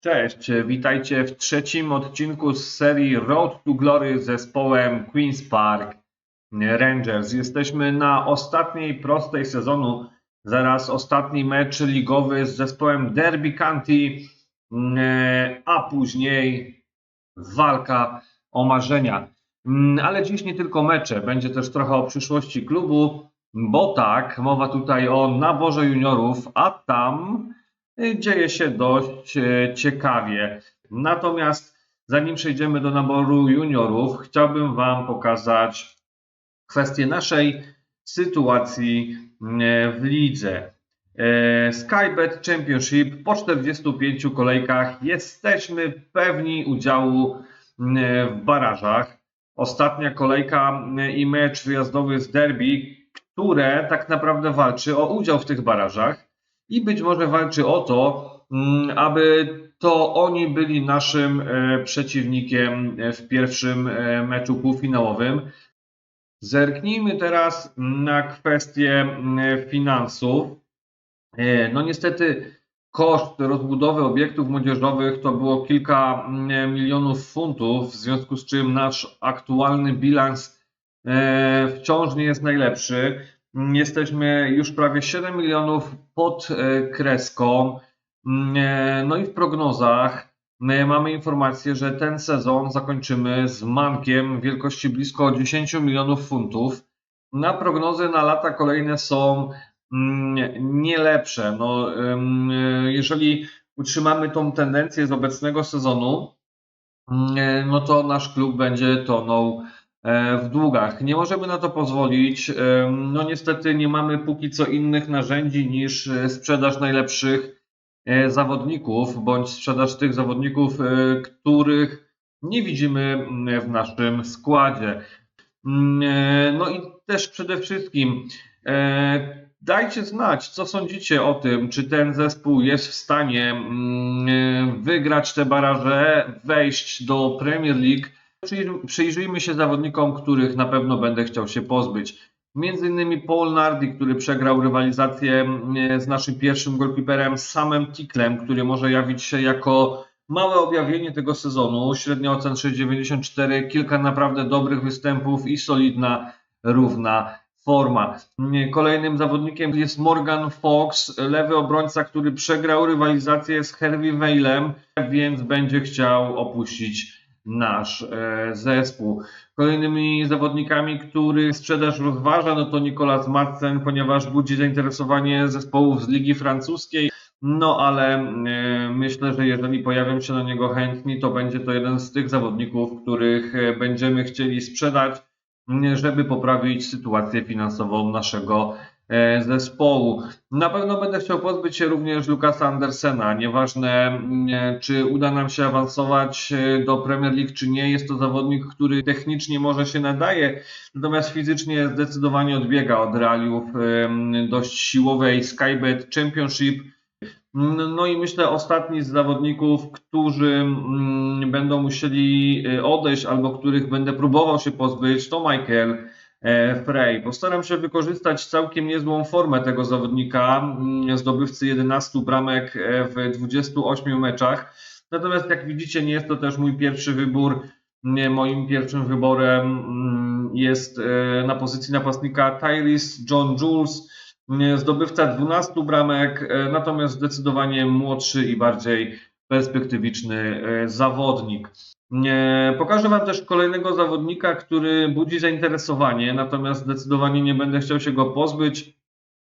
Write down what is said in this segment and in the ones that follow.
Cześć, witajcie w trzecim odcinku z serii Road to Glory z zespołem Queen's Park Rangers. Jesteśmy na ostatniej prostej sezonu, zaraz ostatni mecz ligowy z zespołem Derby County, a później walka o marzenia. Ale dziś nie tylko mecze, będzie też trochę o przyszłości klubu, bo tak, mowa tutaj o naborze juniorów, a tam dzieje się dość e, ciekawie. Natomiast zanim przejdziemy do naboru juniorów, chciałbym Wam pokazać kwestię naszej sytuacji e, w lidze. Skybet Championship po 45 kolejkach jesteśmy pewni udziału w barażach. Ostatnia kolejka i mecz wyjazdowy z derby, które tak naprawdę walczy o udział w tych barażach i być może walczy o to, mm, aby to oni byli naszym e, przeciwnikiem e, w pierwszym e, meczu półfinałowym. Zerknijmy teraz na kwestię mm, finansów. No niestety koszt rozbudowy obiektów młodzieżowych to było kilka mm, milionów funtów, w związku z czym nasz aktualny bilans wciąż nie jest najlepszy. Mm, Jesteśmy już prawie 7 milionów pod e, kreską. Mm, e, No i w prognozach e, mamy informację, że ten sezon zakończymy z mankiem wielkości blisko 10 milionów funtów. Na prognozy na lata kolejne są mm, nie lepsze. No, jeżeli utrzymamy tą tendencję z obecnego sezonu, no to nasz klub będzie tonął w długach. Nie możemy na to pozwolić. Ym, No niestety nie mamy póki co innych narzędzi niż e, sprzedaż najlepszych e, zawodników, bądź sprzedaż tych zawodników, e, których nie widzimy mm, w naszym składzie. Mm, e, No i też przede wszystkim e, dajcie znać, co sądzicie o tym, czy ten zespół jest w stanie mm, e, wygrać te baraże, wejść do Premier League. Przyjrzyj- Przyjrzyjmy się zawodnikom, których na pewno będę chciał się pozbyć. Między innymi Paul Nardi, który przegrał rywalizację mm, z naszym pierwszym golkiperem Samem Tiklem, który może jawić się jako małe objawienie tego sezonu. Średnia ocen 6,94, kilka naprawdę dobrych występów i solidna, równa forma. Mm, Kolejnym zawodnikiem jest Morgan Fox, lewy obrońca, który przegrał rywalizację z Hervey Valem, więc będzie chciał opuścić nasz e, zespół. Kolejnymi zawodnikami, który sprzedaż rozważa, no to Nicolas Madsen, ponieważ budzi zainteresowanie zespołów z Ligi Francuskiej. No ale e, myślę, że jeżeli pojawią się na niego chętni, to będzie to jeden z tych zawodników, których e, będziemy chcieli sprzedać, żeby poprawić sytuację finansową naszego zespołu. Na pewno będę chciał pozbyć się również Lukasa Andersena. Nieważne, mm, czy uda nam się awansować e, do Premier League, czy nie. Jest to zawodnik, który technicznie może się nadaje, natomiast fizycznie zdecydowanie odbiega od realiów dość siłowej Skybet Championship. No i myślę ostatni z zawodników, którzy będą musieli e, odejść albo których będę próbował się pozbyć, to Michael e, Frey. Postaram się wykorzystać całkiem niezłą formę tego zawodnika, mm, zdobywcy 11 bramek e, w 28 meczach. Natomiast jak widzicie, nie jest to też mój pierwszy wybór. Moim pierwszym wyborem mm, jest e, na pozycji napastnika Tyrese John Jules, zdobywca 12 bramek, e, natomiast zdecydowanie młodszy i bardziej perspektywiczny e, zawodnik. Pokażę Wam też kolejnego zawodnika, który budzi zainteresowanie, natomiast zdecydowanie nie będę chciał się go pozbyć.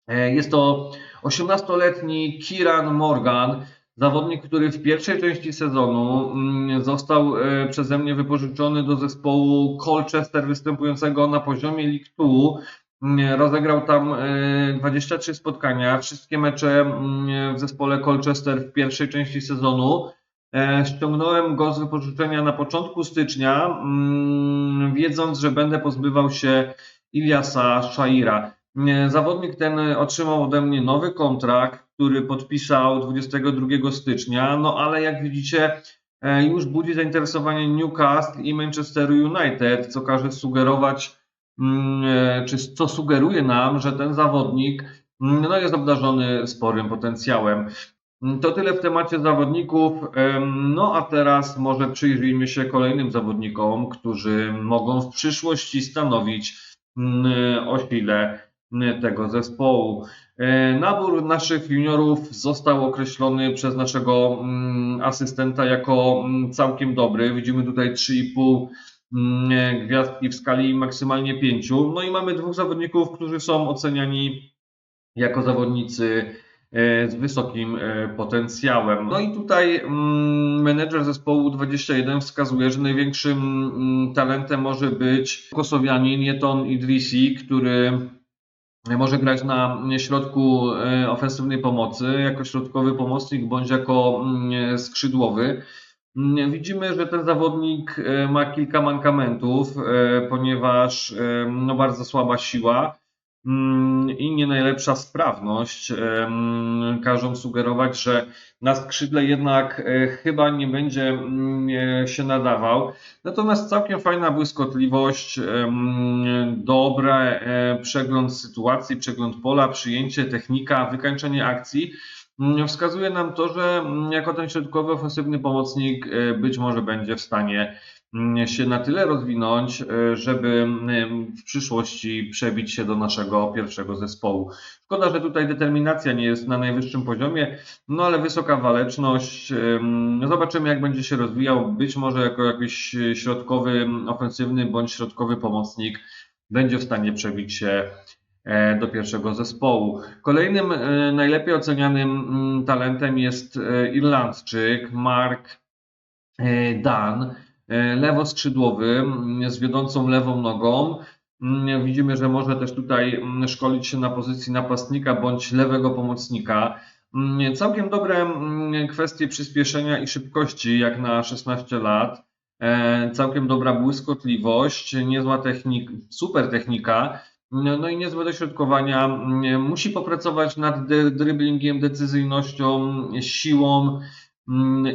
E, Jest to 18-letni Kieran Morgan, zawodnik, który w pierwszej części sezonu mm, został e, przeze mnie wypożyczony do zespołu Colchester występującego na poziomie League Two. Mm, Rozegrał tam e, 23 spotkania, wszystkie mecze mm, w zespole Colchester w pierwszej części sezonu. E, Ściągnąłem go z wypożyczenia na początku stycznia, mm, wiedząc, że będę pozbywał się Iliasa Shaira. Nie, Zawodnik ten otrzymał ode mnie nowy kontrakt, który podpisał 22 stycznia, no ale jak widzicie, e, już budzi zainteresowanie Newcastle i Manchester United, co każe sugerować, mm, e, czy co sugeruje nam, że ten zawodnik mm, no, jest obdarzony sporym potencjałem. To tyle w temacie zawodników. No a teraz może przyjrzyjmy się kolejnym zawodnikom, którzy mogą w przyszłości stanowić mm, o mm, tego zespołu. Nabór naszych juniorów został określony przez naszego mm, asystenta jako mm, całkiem dobry. Widzimy tutaj 3,5 mm, gwiazdki w skali maksymalnie 5. No i mamy dwóch zawodników, którzy są oceniani jako zawodnicy z wysokim e, potencjałem. No i tutaj mm, menedżer zespołu 21 wskazuje, że największym mm, talentem może być kosowianin Jeton Idrisi, który może grać na środku e, ofensywnej pomocy, jako środkowy pomocnik bądź jako mm, skrzydłowy. Widzimy, że ten zawodnik e, ma kilka mankamentów, e, ponieważ e, no, bardzo słaba siła i nie najlepsza sprawność. Każą sugerować, że na skrzydle jednak e, chyba nie będzie mm, e, się nadawał. Natomiast całkiem fajna błyskotliwość, dobry e, przegląd sytuacji, przegląd pola, przyjęcie, technika, wykańczenie akcji. Mm, Wskazuje nam to, że mm, jako ten środkowy ofensywny pomocnik być może będzie w stanie mm, się na tyle rozwinąć, e, żeby mm, w przyszłości przebić się do naszego pierwszego zespołu. Szkoda, że tutaj determinacja nie jest na najwyższym poziomie, no ale wysoka waleczność. em, Zobaczymy, jak będzie się rozwijał. Być może jako jakiś e, środkowy, ofensywny bądź środkowy pomocnik będzie w stanie przebić się e, do pierwszego zespołu. Kolejnym e, najlepiej ocenianym mm, talentem jest e, Irlandczyk Mark e, Dan, e, lewoskrzydłowy mm, z wiodącą lewą nogą. Mm, Widzimy, że może też tutaj mm, szkolić się na pozycji napastnika bądź lewego pomocnika. Całkiem dobre kwestie przyspieszenia i szybkości, jak na 16 lat. E, Całkiem dobra błyskotliwość, niezła technik, super technika. No, no i niezłe dośrodkowania. Musi popracować nad dribblingiem, decyzyjnością, siłą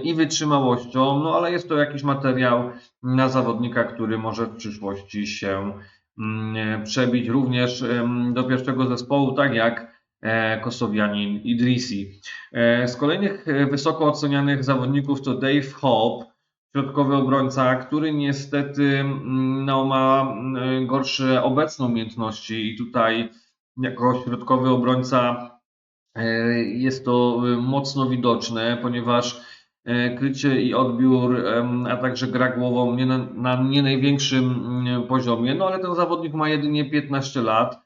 i wytrzymałością, no ale jest to jakiś materiał na zawodnika, który może w przyszłości się mm, przebić również do pierwszego zespołu, tak jak e, Kosowianin Idrisi. E, Z kolejnych e, wysoko ocenianych zawodników to Dave Hope, środkowy obrońca, który niestety mm, no, ma mm, gorsze obecne umiejętności i tutaj jako środkowy obrońca jest to e, mocno widoczne, ponieważ e, krycie i odbiór, a także gra głową nie na, na nie największym mm, poziomie, no ale ten zawodnik ma jedynie 15 lat,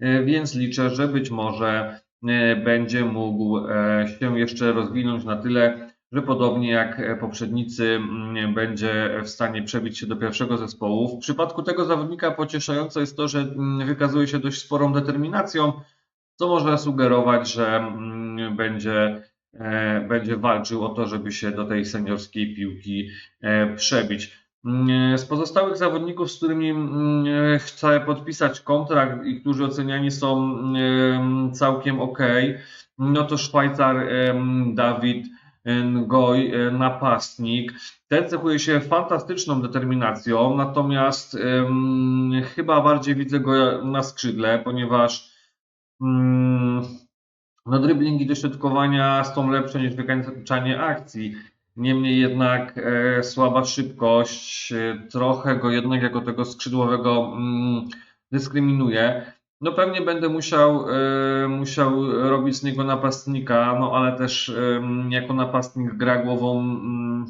e, więc liczę, że być może e, będzie mógł e, się jeszcze rozwinąć na tyle, że podobnie jak e, poprzednicy mm, będzie w stanie przebić się do pierwszego zespołu. W przypadku tego zawodnika pocieszające jest to, że mm, wykazuje się dość sporą determinacją, co może sugerować, że mm, będzie, e, będzie walczył o to, żeby się do tej seniorskiej piłki e, przebić. Mm, Z pozostałych zawodników, z którymi mm, chcę podpisać kontrakt i którzy oceniani są całkiem ok, no to Szwajcar Dawid Ngoj, e, napastnik. Ten cechuje się fantastyczną determinacją, natomiast chyba bardziej widzę go na skrzydle, ponieważ no, dribbling i dośrodkowania są lepsze niż wykańczanie akcji. Niemniej jednak e, słaba szybkość, e, trochę go jednak jako tego skrzydłowego mm, dyskryminuje. No pewnie będę musiał, e, musiał robić z niego napastnika, no ale też em, jako napastnik gra głową mm,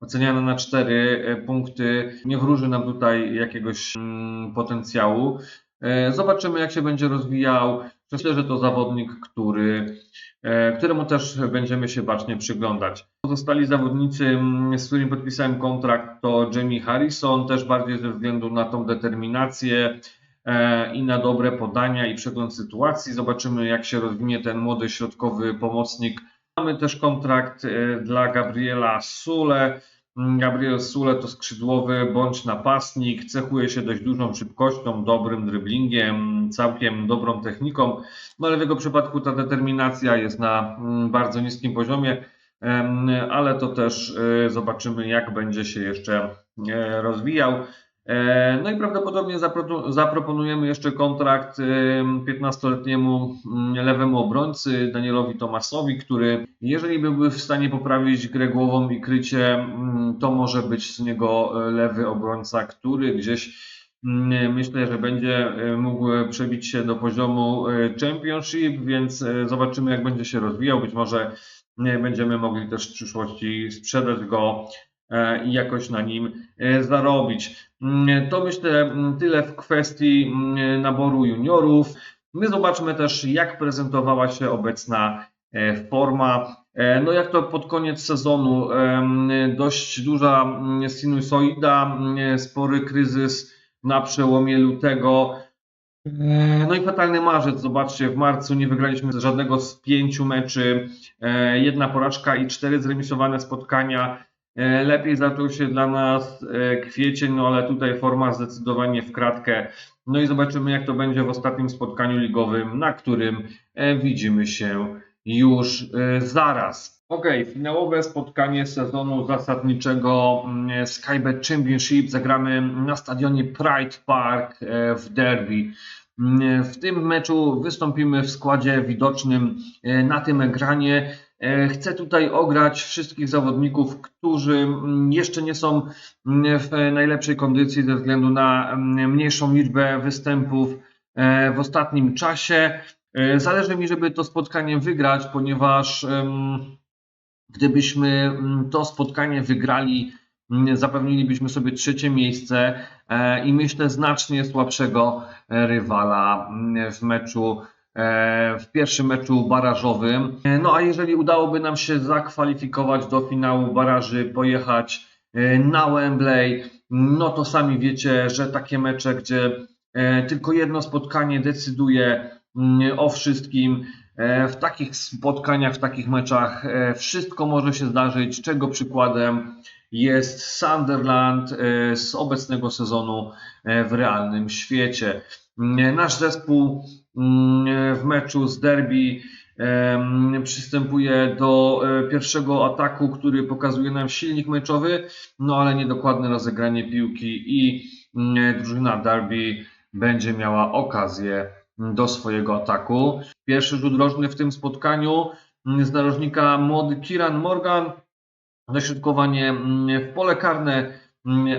oceniana na 4 punkty nie wróży nam tutaj jakiegoś mm, potencjału. E, Zobaczymy jak się będzie rozwijał. Myślę, że to zawodnik, który, e, któremu też będziemy się bacznie przyglądać. Pozostali zawodnicy, mm, z którymi podpisałem kontrakt, to Jamie Harrison, też bardziej ze względu na tą determinację e, i na dobre podania i przegląd sytuacji. Zobaczymy, jak się rozwinie ten młody środkowy pomocnik. Mamy też kontrakt e, dla Gabriela Sule. Gabriel Sule to skrzydłowy bądź napastnik, cechuje się dość dużą szybkością, dobrym dribblingiem, całkiem dobrą techniką, no ale w jego przypadku ta determinacja jest na mm, bardzo niskim poziomie, ale to też e, zobaczymy jak będzie się jeszcze e, rozwijał. E, No i prawdopodobnie zapro- zaproponujemy jeszcze kontrakt em, 15-letniemu mm, lewemu obrońcy Danielowi Tomasowi, który jeżeli byłby w stanie poprawić grę głową i krycie, mm, to może być z niego e, lewy obrońca, który gdzieś mm, myślę, że będzie e, mógł przebić się do poziomu e, Championship, więc e, zobaczymy jak będzie się rozwijał. Być może e, będziemy mogli też w przyszłości sprzedać go e, i jakoś na nim e, zarobić. Mm, To myślę mm, tyle w kwestii mm, naboru juniorów. My zobaczmy też, jak prezentowała się obecna e, forma. E, No jak to pod koniec sezonu, dość duża sinusoida, spory kryzys na przełomie lutego. E, No i fatalny marzec, zobaczcie, w marcu nie wygraliśmy żadnego z pięciu meczy, E, jedna porażka i cztery zremisowane spotkania. E, Lepiej zaczął się dla nas e, kwiecień, no ale tutaj forma zdecydowanie w kratkę. No i zobaczymy, jak to będzie w ostatnim spotkaniu ligowym, na którym e, widzimy się już zaraz. Ok, finałowe spotkanie sezonu zasadniczego mm, Skybet Championship zagramy na stadionie Pride Park w Derby. Mm, W tym meczu wystąpimy w składzie widocznym na tym ekranie. E, Chcę tutaj ograć wszystkich zawodników, którzy mm, jeszcze nie są mm, w najlepszej kondycji ze względu na mm, mniejszą liczbę występów e, w ostatnim czasie. E, Zależy mi, żeby to spotkanie wygrać, ponieważ gdybyśmy to spotkanie wygrali, zapewnilibyśmy sobie trzecie miejsce i myślę znacznie słabszego rywala w meczu w pierwszym meczu barażowym. E, No a jeżeli udałoby nam się zakwalifikować do finału baraży, pojechać e, na Wembley, no to sami wiecie, że takie mecze, gdzie e, tylko jedno spotkanie decyduje mm, o wszystkim, e, w takich spotkaniach, w takich meczach e, wszystko może się zdarzyć, czego przykładem jest Sunderland e, z obecnego sezonu e, w realnym świecie. Mm, Nasz zespół mm, w meczu z Derby przystępuje do e, pierwszego ataku, który pokazuje nam silnik meczowy, no ale niedokładne rozegranie piłki i mm, drużyna Derby będzie miała okazję do swojego ataku. Pierwszy rzut rożny w tym spotkaniu z narożnika młody Kieran Morgan. Dośrodkowanie w pole karne,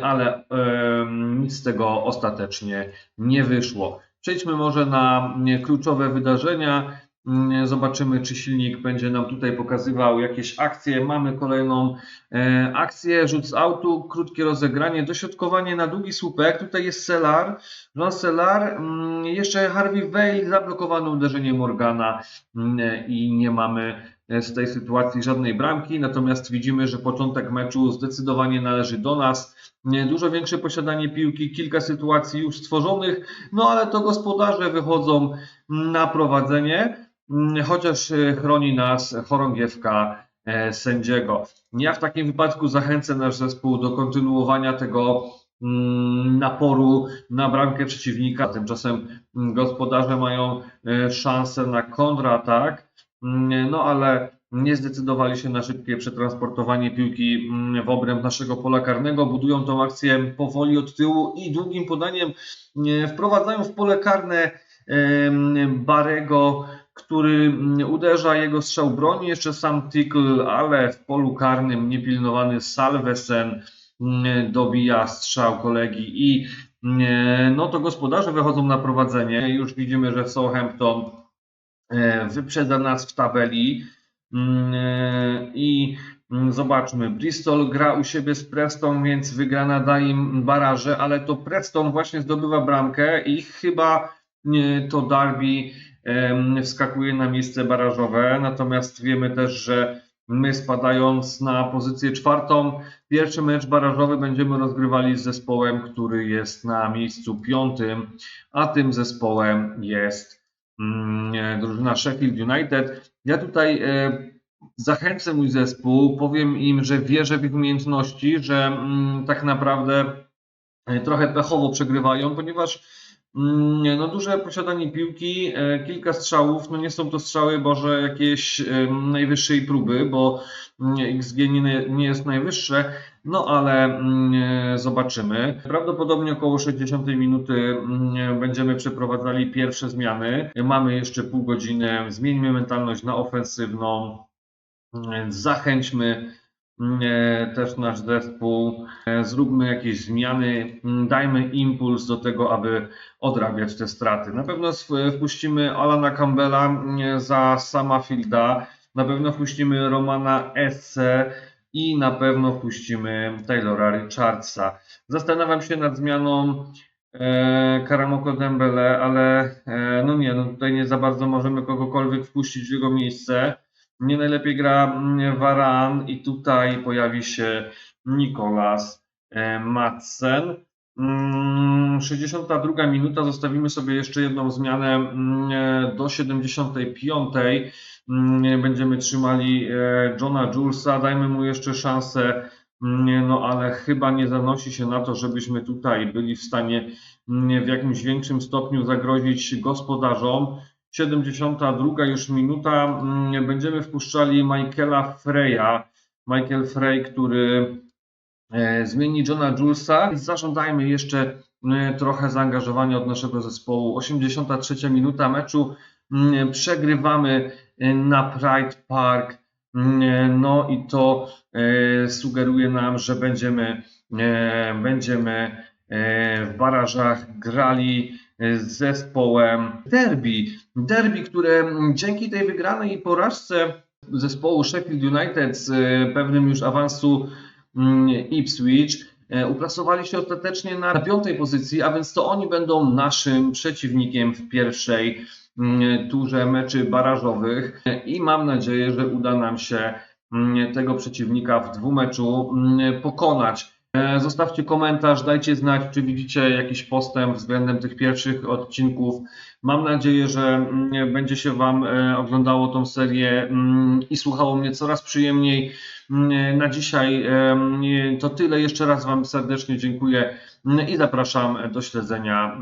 ale em, nic z tego ostatecznie nie wyszło. Przejdźmy może na mm, kluczowe wydarzenia. Mm, Zobaczymy, czy silnik będzie nam tutaj pokazywał jakieś akcje. Mamy kolejną e, akcję, rzut z autu, krótkie rozegranie, dośrodkowanie na długi słupek. Tutaj jest Selar, Jean Selar, mm, jeszcze Harvey Vale, zablokowane uderzenie Morgana mm, i nie mamy z tej sytuacji żadnej bramki. Natomiast widzimy, że początek meczu zdecydowanie należy do nas. Nie, Dużo większe posiadanie piłki, kilka sytuacji już stworzonych, no ale to gospodarze wychodzą na prowadzenie, chociaż e, chroni nas chorągiewka e, sędziego. Ja w takim wypadku zachęcę nasz zespół do kontynuowania tego naporu na bramkę przeciwnika. Tymczasem gospodarze mają e, szansę na kontratak, no ale nie zdecydowali się na szybkie przetransportowanie piłki mm, w obręb naszego pola karnego. Budują tą akcję powoli od tyłu i długim podaniem e, wprowadzają w pole karne Barego, który mm, uderza, jego strzał broni jeszcze sam Tickle, ale w polu karnym niepilnowany Salvesen mm, dobija strzał kolegi i mm, no to gospodarze wychodzą na prowadzenie. Już widzimy, że Southampton wyprzedza nas w tabeli. Mm, e, i mm, zobaczmy, Bristol gra u siebie z Preston, więc wygrana da im baraże, ale to Preston właśnie zdobywa bramkę i chyba e, to Derby wskakuje na miejsce barażowe, natomiast wiemy też, że my spadając na pozycję czwartą, pierwszy mecz barażowy będziemy rozgrywali z zespołem, który jest na miejscu piątym, a tym zespołem jest e, drużyna Sheffield United. Ja tutaj e, zachęcę mój zespół, powiem im, że wierzę w ich umiejętności, że mm, tak naprawdę e, trochę pechowo przegrywają, ponieważ Mm, No duże posiadanie piłki, e, kilka strzałów, no nie są to strzały Boże jakieś najwyższej próby, bo mm, XG nie jest najwyższe, no ale mm, e, zobaczymy. Prawdopodobnie około 60 minuty mm, będziemy przeprowadzali pierwsze zmiany. Mamy jeszcze pół godziny, zmieńmy mentalność na ofensywną, zachęćmy mm, e, też nasz zespół, e, zróbmy jakieś zmiany, dajmy impuls do tego, aby odrabiać te straty. Na pewno wpuścimy Alana Campbella za sama Fielda, na pewno wpuścimy Romana Esse i na pewno wpuścimy Taylora Richardsa. Zastanawiam się nad zmianą e, Karamoko Dembele, ale e, no nie, no tutaj nie za bardzo możemy kogokolwiek wpuścić w jego miejsce. Nie najlepiej gra mm, Varan i tutaj pojawi się Nikolas e, Madsen. Mm, 62 minuta, zostawimy sobie jeszcze jedną zmianę mm, e, do 75. Mm, Będziemy trzymali e, Johna Julesa, dajmy mu jeszcze szansę, Mm, no ale chyba nie zanosi się na to, żebyśmy tutaj byli w stanie mm, w jakimś większym stopniu zagrozić gospodarzom. 72 już minuta, mm, będziemy wpuszczali Michaela Freya. Michael Frey, który e, zmieni Johna Julesa. Zażądajmy jeszcze e, trochę zaangażowania od naszego zespołu. 83 minuta meczu. Mm, Przegrywamy e, na Pride Park. Mm, No i to e, sugeruje nam, że będziemy, e, będziemy e, w barażach grali e, z zespołem derby. Derby, które mm, dzięki tej wygranej i porażce zespołu Sheffield United z e, pewnym już awansu Ipswich e, uplasowali się ostatecznie na piątej pozycji, a więc to oni będą naszym przeciwnikiem w pierwszej mm, turze meczy barażowych i mam nadzieję, że uda nam się mm, tego przeciwnika w dwumeczu mm, pokonać. E, Zostawcie komentarz, dajcie znać, czy widzicie jakiś postęp względem tych pierwszych odcinków. Mam nadzieję, że mm, będzie się Wam e, oglądało tą serię mm, i słuchało mnie coraz przyjemniej. Mm, Na dzisiaj em, to tyle. Jeszcze raz Wam serdecznie dziękuję i zapraszam do śledzenia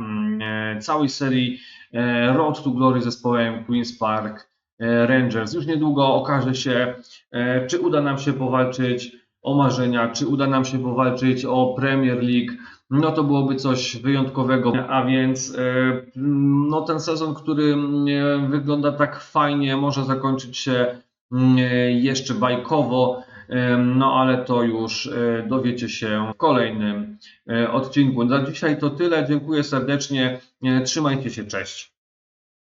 e, całej serii e, Road to Glory zespołem Queen's Park e, Rangers. Już niedługo okaże się, e, czy uda nam się powalczyć o marzenia, czy uda nam się powalczyć o Premier League. No to byłoby coś wyjątkowego, a więc e, no ten sezon, który mm, wygląda tak fajnie, może zakończyć się mm, jeszcze bajkowo, no ale to już e, dowiecie się w kolejnym e, odcinku. Za dzisiaj to tyle. Dziękuję serdecznie. E, Trzymajcie się. Cześć.